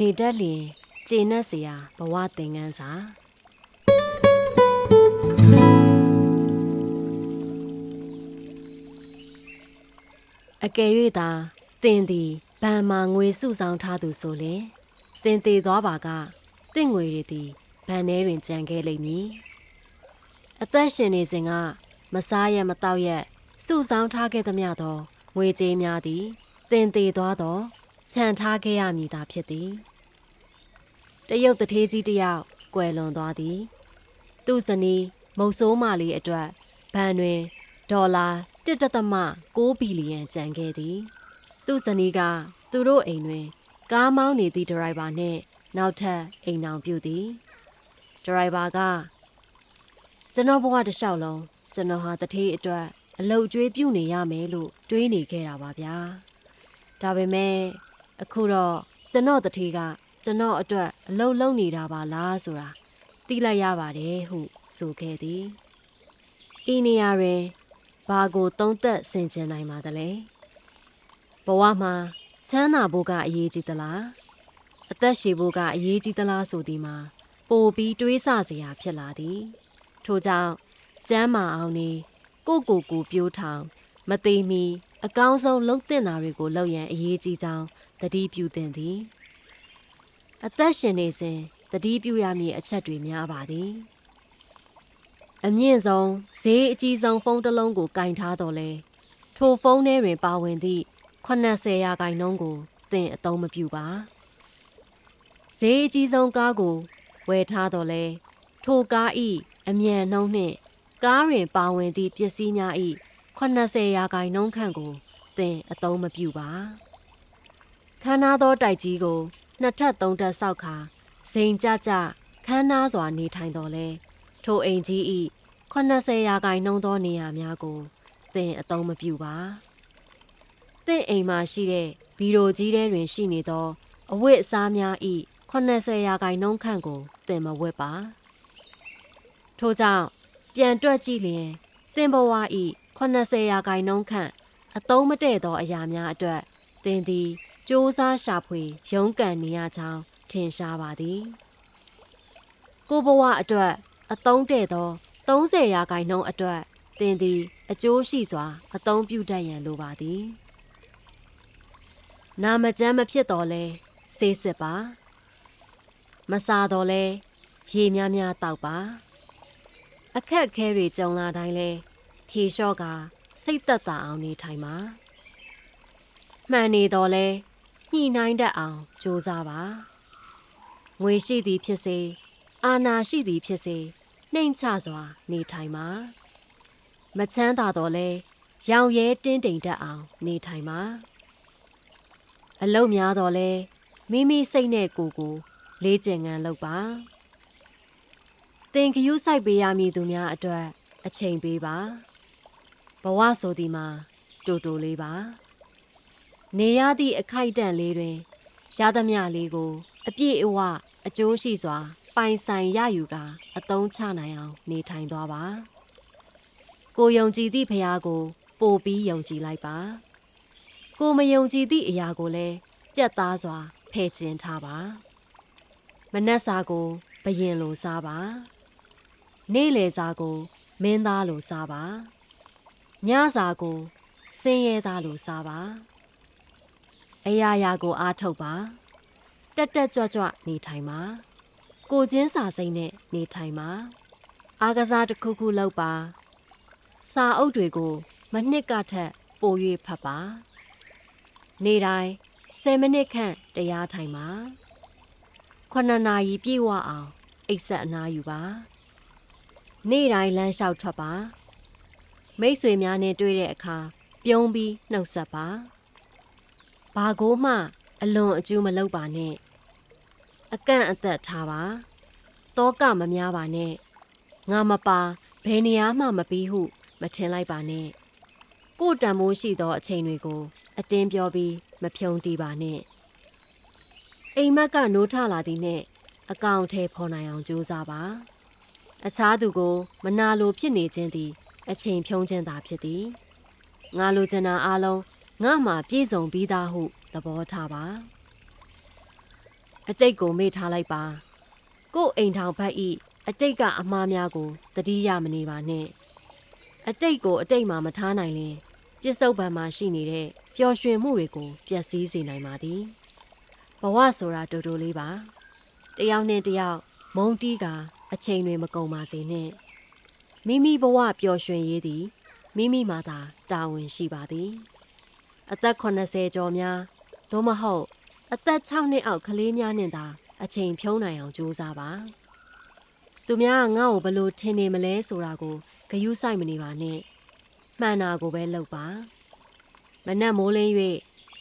နေတတ်လျင်ကျေနပ်စရာဘဝသင်ခန်းစာအကယ်၍သာတင်သည်ဗန်မာငွေစုဆောင်ထားသူဆိုလျင်တင်သေးသွားပါကတင့်ငွေတွေသည်ဗန်ထဲတွင်ကြံခဲ့လိမ့်မည်အသက်ရှင်နေစဉ်ကမစားရမတောက်ရစုဆောင်ထားခဲ့သမျှသောငွေကြေးများသည်တင်သေးသွားသော ခြံထားခဲ့ရမည်သာဖြစ်သည်တရုတ်တထေးကြီးတစ်ယောက်ကွယ်လွန်သွားသည် သူ့ဇနီးမုတ်ဆိုးမလေးအတွက်ဘဏ်တွင်ဒေါ်လာ1.6ဘီလီယံကျန်ခဲ့သည် သူ့ဇနီးကသူတို့အိမ်တွင် ကားမောင်းနေသည့်ဒရိုင်ဘာနှင့် နောက်ထပ်အိမ်အောင်ပြုသည်ဒရိုင်ဘာကကျွန်တော်ဘဝတစ်လျှောက်လုံးကျွန်တော်ဟာတထေးအတွက်အလုတ်ကျွေးပြုနေရမယ်လို့တွေးနေခဲ့တာပါဗျာဒါပေမဲ့ အခုတော့ကျွန်တော်တထေးကကျွန်တော်အတွက်အလုံးလုံးနေတာပါလားဆိုတာသိလိုက်ရပါတယ်ဟုဆိုခဲ့သည်ဤနေရာတွင်ဘာကိုသုံးသက်ဆင်ခြင်နိုင်ပါသလဲဘဝမှာချမ်းသာဖို့ကအရေးကြီးသလားအသက်ရှည်ဖို့ကအရေးကြီးသလားဆိုသည်မှာပိုပြီးတွေးဆစရာဖြစ်လာသည်ထို့ကြောင့်ကျမ်းမာအောင်နေကိုကိုကိုပြိုးထောင် မသေးမီ အကောင်းဆုံးလုံသင့်တာတွေကိုလုပ်ရန်အရေးကြီးကြောင်း သတိပြုသင့်သည် အသက်ရှင်နေစဉ်တတိပြုရမည့်အချက်တွေများပါသည်အမြင့်ဆုံးဈေးအကြီးဆုံးဖုန်းတစ်လုံးကိုကင်ထားတော်လဲထိုဖုန်းထဲတွင်ပါဝင်သည့်80ရာခိုင်နှုန်းကိုသင်အသုံးမပြုပါဈေးအကြီးဆုံးကားကိုဝယ်ထားတော်လဲထိုကားဤအမြန်နှုန်းနှင့်ကားတွင်ပါဝင်သည့်ပစ္စည်းများဤ80ရာခိုင်နှုန်းခန့်ကိုသင်အသုံးမပြုပါ ခမ်းနားသောတိုက်ကြီးကိုနှစ်ထပ်သုံးထပ်ဆောက်ခါစိန်ကြကြခမ်းနားစွာနေထိုင်တော်လဲထိုအိမ်ကြီးဤ80ရာခိုင်နှုန်းသောနေရာများကိုသင်အသုံးမပြုပါသင်အိမ်မှာရှိတဲ့ဘီရိုကြီးထဲတွင်ရှိနေသောအဝတ်အစားများဤ80ရာခိုင်နှုန်းခန့်ကိုသင်မဝတ်ပါထို့ကြောင့်ပြန်တွက်ကြည့်လျင်သင်ဘဝဤ80ရာခိုင်နှုန်းခန့်အသုံးမတည့်သောအရာများအတွက်သင်သည် စ조사ရှာဖွေရုန်းကန်နေရကြောင်းထင်ရှားပါသည်ကိုဘဝအတွက်အသုံးတဲ့သော30ရာခိုင်နှုန်းအတွက်သင်သည် အကျိုးရှိစွာ အသုံးပြုတတ်ရန်လိုပါသည်နာမကျမ်းမဖြစ်တော်လဲစေးစစ်ပါမစားတော်လဲရေများများတောက်ပါအခက်ခဲတွေကြုံလာတိုင်းလဲဖြေလျှော့ကစိတ်သက်သာအောင်နေထိုင်ပါမှန်နေတော်လဲ ညှိနှိုင်းတတ်အောင်ကြိုးစားပါငွေရှိသည်ဖြစ်စေအာနာရှိသည်ဖြစ်စေနှိမ်ချစွာ နေထိုင်ပါမချမ်းသာတော့လဲရောင်ရဲတင်းတိမ်တတ်အောင် နေထိုင်ပါအလုတ်များတော့လဲမိမိစိတ်နဲ့ကိုယ်ကို လေးကျင်ငံလုပ်ပါတင်ကယူးဆိုင်ပေးရမည်သူများအတွက် အချိန်ပေးပါဘဝဆိုဒီမှာတူတူလေးပါ နေရသည့်အခိုက်အတန့်လေးတွင်ရသမျှလေးကို အပြည့်အဝအကျိုးရှိစွာ ပိုင်ဆိုင်ရယူကာအသုံးချနိုင်အောင် နေထိုင်သွားပါကိုယုံကြည်သည့်ဖရာကို ပို့ပြီးယုံကြည်လိုက်ပါကိုမယုံကြည်သည့်အရာကိုလည်းပြတ်သားစွာဖယ်ကျင်ထားပါမနှက်စာကိုဘယင်လိုစားပါနေ့လယ်စာကို မင်းသားလိုစားပါညစာကိုစင်းရဲသားလိုစားပါ အရာရာကိုအားထုတ်ပါတက်တက်ကြွကြွနေထိုင်ပါကိုချင်းစာစိမ့်နဲ့နေထိုင်ပါအားကစားတစ်ခုခုလုပ်ပါစာအုပ်တွေကို မနှစ်ကထက်ပို၍ဖတ်ပါနေတိုင်း10မိနစ်ခန့်တရားထိုင်ပါ9နာရီပြည့်ဝအောင်အိပ်ဆက်အနားယူပါနေ့တိုင်းလမ်းလျှောက်ထွက်ပါမိတ်ဆွေများနဲ့တွေ့တဲ့အခါပြုံးပြီးနှုတ်ဆက်ပါ ဘာကိုမှ အလွန်အကျူးမလုပ်ပါနဲ့အကန့်အသက်ထားပါတောကမများပါနဲ့ငါမပါဘယ်နေရာမှမပြီးဟုမထင်လိုက်ပါနဲ့ကိုတန်မိုးရှိသောအချိန်တွေကို အတင်းပြောပြီးမဖြုံတီးပါနဲ့အိမ်မက်ကနိုးထလာသည်နဲ့အကောင့်ထဲဖော်နိုင်အောင်ကြိုးစားပါအခြားသူကို မနာလိုဖြစ်နေခြင်းသည် အချိန်ဖြုံးခြင်းသာဖြစ်သည်ငါလိုချင်တာအလုံး ငါမှပြည့်စုံပြီးသားဟုသဘောထားပါအတိတ်ကိုမေ့ထားလိုက်ပါကို့အိမ်ထောင်ဘက်ဤအတိတ်ကအမှားများကိုတတိယမနေပါနဲ့အတိတ်ကိုအတိတ်မှာမထားနိုင်ရင်ပြစ္ဆုတ်ပံမှာရှိနေတဲ့ပျော်ရွှင်မှုတွေကိုပျက်စီးစေနိုင်ပါသည်ဘဝဆိုတာတူတူလေးပါတယောက်နဲ့တယောက်မုန်းတီးကအချိန်တွေမကုန်ပါစေနဲ့မိမိဘဝပျော်ရွှင်ရေးသည်မိမိမှာသာတာဝန်ရှိပါသည် အသက်80ကျော်များသို့မဟုတ်အသက်6နှစ်အောက်ကလေးများနဲ့သာအချိန်ဖြုံးနိုင်အောင်ကြိုးစားပါသူများကငါ့ကိုဘလို့ထင်နေမလဲဆိုတာကိုဂယုစိုက်မနေပါနဲ့မှန်တာကိုပဲလုပ်ပါမနက်မိုးလင်း၍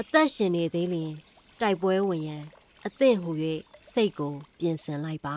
အသက်ရှင်နေသေးလျင် တိုက်ပွဲဝင်ရန်အသင့်ဟူ၍စိတ်ကို ပြင်ဆင်လိုက်ပါ